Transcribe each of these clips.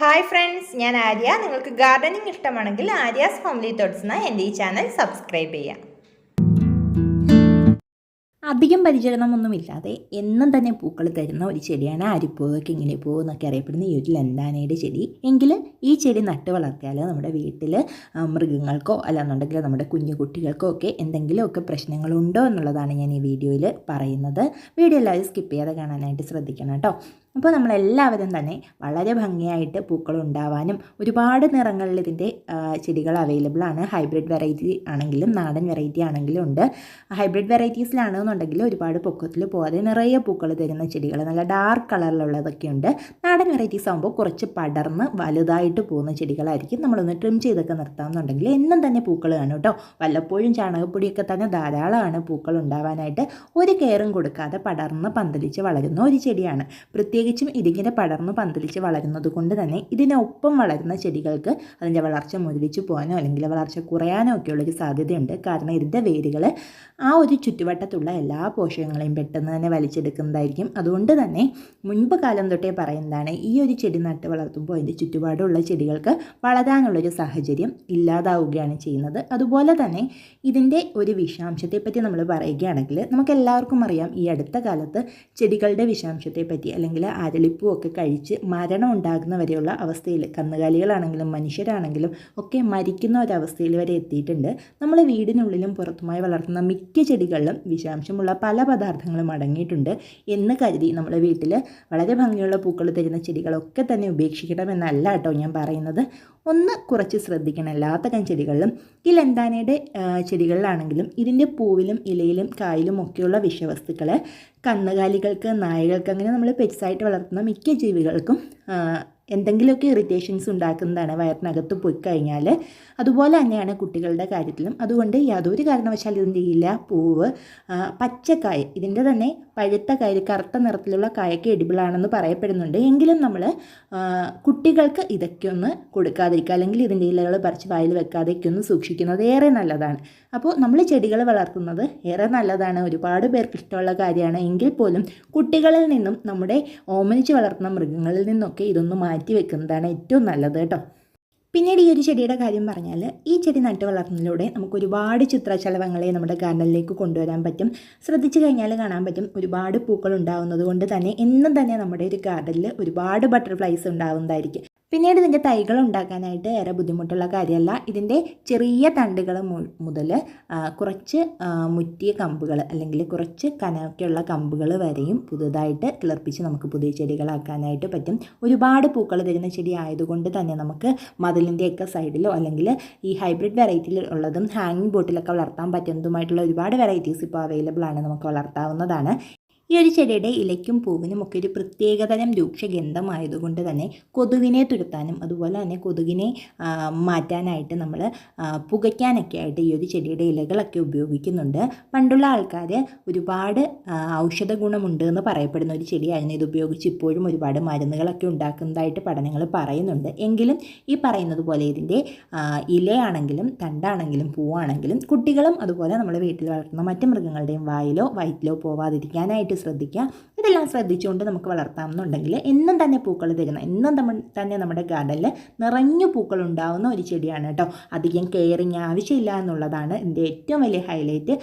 Hi friends ഞാൻ ആര്യ. നിങ്ങൾക്ക് gardening ഇഷ്ടമാണെങ്കിൽ ആര്യാസ് ഫാമിലി തോട്ട്സ് എന്ന എന്റെ ഈ ചാനൽ സബ്സ്ക്രൈബ് ചെയ്യാം. അധികം പരിചരണമൊന്നുമില്ലാതെ എന്നും തന്നെ പൂക്കൾ തരുന്ന ഒരു ചെടിയാണ് അരിപ്പൂവ് ഇങ്ങനെ പോകുന്നൊക്കെ അറിയപ്പെടുന്ന ഈ ഒരു ലന്താനയുടെ ചെടി. എങ്കിൽ ഈ ചെടി നട്ട് വളർത്തിയാൽ നമ്മുടെ വീട്ടിൽ മൃഗങ്ങൾക്കോ അല്ലാന്നുണ്ടെങ്കിൽ നമ്മുടെ കുഞ്ഞു കുട്ടികൾക്കോ ഒക്കെ എന്തെങ്കിലുമൊക്കെ പ്രശ്നങ്ങളുണ്ടോ എന്നുള്ളതാണ് ഞാൻ ഈ വീഡിയോയിൽ പറയുന്നത്. വീഡിയോ എല്ലാവരും സ്കിപ്പ് ചെയ്യാതെ കാണാനായിട്ട് ശ്രദ്ധിക്കണം കേട്ടോ. അപ്പോൾ നമ്മളെല്ലാവരും തന്നെ വളരെ ഭംഗിയായിട്ട് പൂക്കൾ ഉണ്ടാവാനും ഒരുപാട് നിറങ്ങളിൽ ഇതിന്റെ ചെടികൾ അവൈലബിൾ ആണ്. ഹൈബ്രിഡ് വെറൈറ്റി ആണെങ്കിലും നാടൻ വെറൈറ്റി ആണെങ്കിലും ഉണ്ട്. ഹൈബ്രിഡ് വെറൈറ്റീസിലാണെന്നുണ്ടെങ്കിൽ ഒരുപാട് പൊക്കത്തിൽ പോകാതെ നിറയെ പൂക്കൾ തരുന്ന ചെടികൾ നല്ല ഡാർക്ക് കളറിലുള്ളതൊക്കെ ഉണ്ട്. നാടൻ വെറൈറ്റീസ് ആകുമ്പോൾ കുറച്ച് പടർന്ന് വലുതായിട്ട് പോകുന്ന ചെടികളായിരിക്കും. നമ്മളൊന്ന് ട്രിം ചെയ്തൊക്കെ നിർത്താമെന്നുണ്ടെങ്കിൽ എന്നും തന്നെ പൂക്കൾ കാണും കേട്ടോ. വല്ലപ്പോഴും ചാണകപ്പൊടിയൊക്കെ തന്നെ ധാരാളമാണ് പൂക്കൾ ഉണ്ടാവാനായിട്ട്. ഒരു കെയറും കൊടുക്കാതെ പടർന്ന് പന്തലിച്ച് വളരുന്ന ഒരു ചെടിയാണ്. പ്രത്യേകിച്ചും ഇതിങ്ങനെ പടർന്നു പന്തലിച്ച് വളരുന്നത് കൊണ്ട് തന്നെ ഇതിനൊപ്പം വളരുന്ന ചെടികൾക്ക് അതിന്റെ വളർച്ച മുരടിച്ചു പോകാനോ അല്ലെങ്കിൽ വളർച്ച കുറയാനോ ഒക്കെയുള്ളൊരു സാധ്യതയുണ്ട്. കാരണം ഇതിന്റെ വേരുകൾ ആ ഒരു ചുറ്റുവട്ടത്തുള്ള എല്ലാ പോഷകങ്ങളെയും പെട്ടെന്ന് തന്നെ വലിച്ചെടുക്കുന്നതായിരിക്കും. അതുകൊണ്ട് തന്നെ മുൻപ് കാലം തൊട്ടേ പറയുന്നതാണ് ഈ ഒരു ചെടി നട്ട് വളർത്തുമ്പോൾ അതിന്റെ ചുറ്റുപാടുള്ള ചെടികൾക്ക് വളരാനുള്ളൊരു സാഹചര്യം ഇല്ലാതാവുകയാണ് ചെയ്യുന്നത്. അതുപോലെ തന്നെ ഇതിന്റെ ഒരു വിഷാംശത്തെപ്പറ്റി നമ്മൾ പറയുകയാണെങ്കിൽ നമുക്ക് എല്ലാവർക്കും അറിയാം ഈ അടുത്ത കാലത്ത് ചെടികളുടെ വിഷാംശത്തെപ്പറ്റി അല്ലെങ്കിൽ അരളിപ്പൂ ഒക്കെ കഴിച്ച് മരണം ഉണ്ടാകുന്ന വരെയുള്ള അവസ്ഥയിൽ കന്നുകാലികളാണെങ്കിലും മനുഷ്യരാണെങ്കിലും ഒക്കെ മരിക്കുന്ന ഒരവസ്ഥയിൽ വരെ എത്തിയിട്ടുണ്ട്. നമ്മൾ വീടിനുള്ളിലും പുറത്തുമായി വളർത്തുന്ന മിക്ക ചെടികളിലും വിഷാംശമുള്ള പല പദാർത്ഥങ്ങളും അടങ്ങിയിട്ടുണ്ട് എന്ന് കരുതി നമ്മുടെ വീട്ടിൽ വളരെ ഭംഗിയുള്ള പൂക്കൾ തരുന്ന ചെടികളൊക്കെ തന്നെ ഉപേക്ഷിക്കണമെന്നല്ല കേട്ടോ ഞാൻ പറയുന്നത്. ഒന്ന് കുറച്ച് ശ്രദ്ധിക്കണം. എല്ലാ തരം ചെടികളിലും ഈ ലെന്താനയുടെ ചെടികളിലാണെങ്കിലും ഇതിന്റെ പൂവിലും ഇലയിലും കായിലും ഒക്കെയുള്ള വിഷവസ്തുക്കൾ കന്നുകാലികൾക്ക് നായകൾക്ക് അങ്ങനെ നമ്മൾ പെറ്റ്സായിട്ട് വളർത്തുന്ന മിക്ക ജീവികൾക്കും എന്തെങ്കിലുമൊക്കെ ഇറിറ്റേഷൻസ് ഉണ്ടാക്കുന്നതാണ് വയറിനകത്ത് പോയി കഴിഞ്ഞാൽ. അതുപോലെ തന്നെയാണ് കുട്ടികളുടെ കാര്യത്തിലും. അതുകൊണ്ട് യാതൊരു കാരണവശാലും ഇതിന്റെ ഇല പൂവ് പച്ചക്കായ ഇതിന്റെ തന്നെ പഴുത്ത കായ കറുത്ത നിറത്തിലുള്ള കായൊക്കെ എഡിബിളാണെന്ന് പറയപ്പെടുന്നുണ്ട്. എങ്കിലും നമ്മൾ കുട്ടികൾക്ക് ഇതൊക്കെ ഒന്ന് കൊടുക്കാതിരിക്കുക അല്ലെങ്കിൽ ഇതിന്റെ ഇലകൾ പറിച്ച് വായിൽ വെക്കാതെയൊക്കെ ഒന്ന് സൂക്ഷിക്കുന്നത് ഏറെ നല്ലതാണ്. അപ്പോൾ നമ്മൾ ചെടികൾ വളർത്തുന്നത് ഏറെ നല്ലതാണ്. ഒരുപാട് പേർക്ക് ഇഷ്ടമുള്ള കാര്യമാണ്. എങ്കിൽ പോലും കുട്ടികളിൽ നിന്നും നമ്മുടെ ഓമനിച്ച് വളർത്തുന്ന മൃഗങ്ങളിൽ നിന്നൊക്കെ ഇതൊന്നും മാറ്റി വെക്കുന്നതാണ് ഏറ്റവും നല്ലത് കേട്ടോ. പിന്നീട് ഈ ഒരു ചെടിയുടെ കാര്യം പറഞ്ഞാൽ ഈ ചെടി നട്ട് വളർത്തുന്നതിലൂടെ നമുക്ക് ഒരുപാട് ചിത്രശലഭങ്ങളെ നമ്മുടെ ഗാർഡനിലേക്ക് കൊണ്ടുവരാൻ പറ്റും. ശ്രദ്ധിച്ചു കഴിഞ്ഞാൽ കാണാൻ പറ്റും ഒരുപാട് പൂക്കൾ ഉണ്ടാവുന്നത് കൊണ്ട് തന്നെ എന്നും തന്നെ നമ്മുടെ ഒരു ഗാർഡനിൽ ഒരുപാട് ബട്ടർഫ്ലൈസ് ഉണ്ടാവുന്നതായിരിക്കും. പിന്നീട് ഇതിന്റെ തൈകൾ ഉണ്ടാക്കാനായിട്ട് ഏറെ ബുദ്ധിമുട്ടുള്ള കാര്യമല്ല. ഇതിന്റെ ചെറിയ തണ്ടുകൾ മുതൽ കുറച്ച് മുറ്റിയ കമ്പുകൾ അല്ലെങ്കിൽ കുറച്ച് കനമൊക്കെയുള്ള കമ്പുകൾ വരെയും പുതുതായിട്ട് കിളർപ്പിച്ച് നമുക്ക് പുതിയ ചെടികളാക്കാനായിട്ട് പറ്റും. ഒരുപാട് പൂക്കൾ തരുന്ന ചെടി ആയതുകൊണ്ട് തന്നെ നമുക്ക് മതിലിന്റെയൊക്കെ സൈഡിലോ അല്ലെങ്കിൽ ഈ ഹൈബ്രിഡ് വെറൈറ്റിയിൽ ഉള്ളതും ഹാങ്ങിങ് ബോട്ടിലൊക്കെ വളർത്താൻ പറ്റുന്നതുമായിട്ടുള്ള ഒരുപാട് വെറൈറ്റീസ് ഇപ്പോൾ അവൈലബിൾ ആണ് നമുക്ക് വളർത്താവുന്നതാണ്. ഈ ഒരു ചെടിയുടെ ഇലയ്ക്കും പൂവിനും ഒക്കെ ഒരു പ്രത്യേകതരം രൂക്ഷഗന്ധമായതുകൊണ്ട് തന്നെ കൊതുകിനെ തുരത്താനും അതുപോലെ തന്നെ കൊതുകിനെ മാറ്റാനായിട്ട് നമ്മൾ പുകയ്ക്കാനൊക്കെ ആയിട്ട് ഈ ഒരു ചെടിയുടെ ഇലകളൊക്കെ ഉപയോഗിക്കുന്നുണ്ട്. പണ്ടുള്ള ആൾക്കാർ ഒരുപാട് ഔഷധ ഗുണമുണ്ട് എന്ന് പറയപ്പെടുന്ന ഒരു ചെടിയായിരുന്നു. ഇത് ഉപയോഗിച്ച് ഇപ്പോഴും ഒരുപാട് മരുന്നുകളൊക്കെ ഉണ്ടാക്കുന്നതായിട്ട് പഠനങ്ങൾ പറയുന്നുണ്ട്. എങ്കിലും ഈ പറയുന്നത് പോലെ ഇതിന്റെ ഇലയാണെങ്കിലും തണ്ടാണെങ്കിലും പൂവാണെങ്കിലും കുട്ടികളും അതുപോലെ നമ്മൾ വീട്ടിൽ വളർത്തുന്ന മറ്റ് മൃഗങ്ങളുടെയും വായിലോ വയറ്റിലോ പോവാതിരിക്കാനായിട്ട് ശ്രദ്ധിക്കുക ഇതെല്ലാം ശ്രദ്ധിച്ചുകൊണ്ട് നമുക്ക് വളർത്താമെന്നുണ്ടെങ്കിൽ എന്നും തന്നെ പൂക്കൾ തരുന്ന എന്നും തന്നെ നമ്മുടെ ഗാർഡനിൽ നിറഞ്ഞു പൂക്കൾ ഉണ്ടാവുന്ന ഒരു ചെടിയാണ് കേട്ടോ. അധികം കെയറിങ് ആവശ്യമില്ല എന്നുള്ളതാണ് ഇതിന്റെ ഏറ്റവും വലിയ ഹൈലൈറ്റ്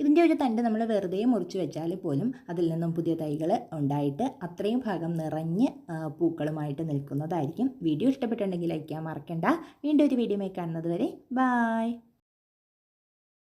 ഇതിന്റെ ഒരു തണ്ട് നമ്മൾ വെറുതെ മുറിച്ച് വെച്ചാൽ പോലും അതിൽ നിന്നും പുതിയ തൈകൾ ഉണ്ടായിട്ട് അത്രയും ഭാഗം നിറഞ്ഞ് പൂക്കളുമായിട്ട് നിൽക്കുന്നതായിരിക്കും. വീഡിയോ ഇഷ്ടപ്പെട്ടുണ്ടെങ്കിൽ ലൈക്ക് ചെയ്യാൻ മറക്കണ്ട. വീണ്ടും ഒരു വീഡിയോ കാണുന്നത് വരെ ബായ്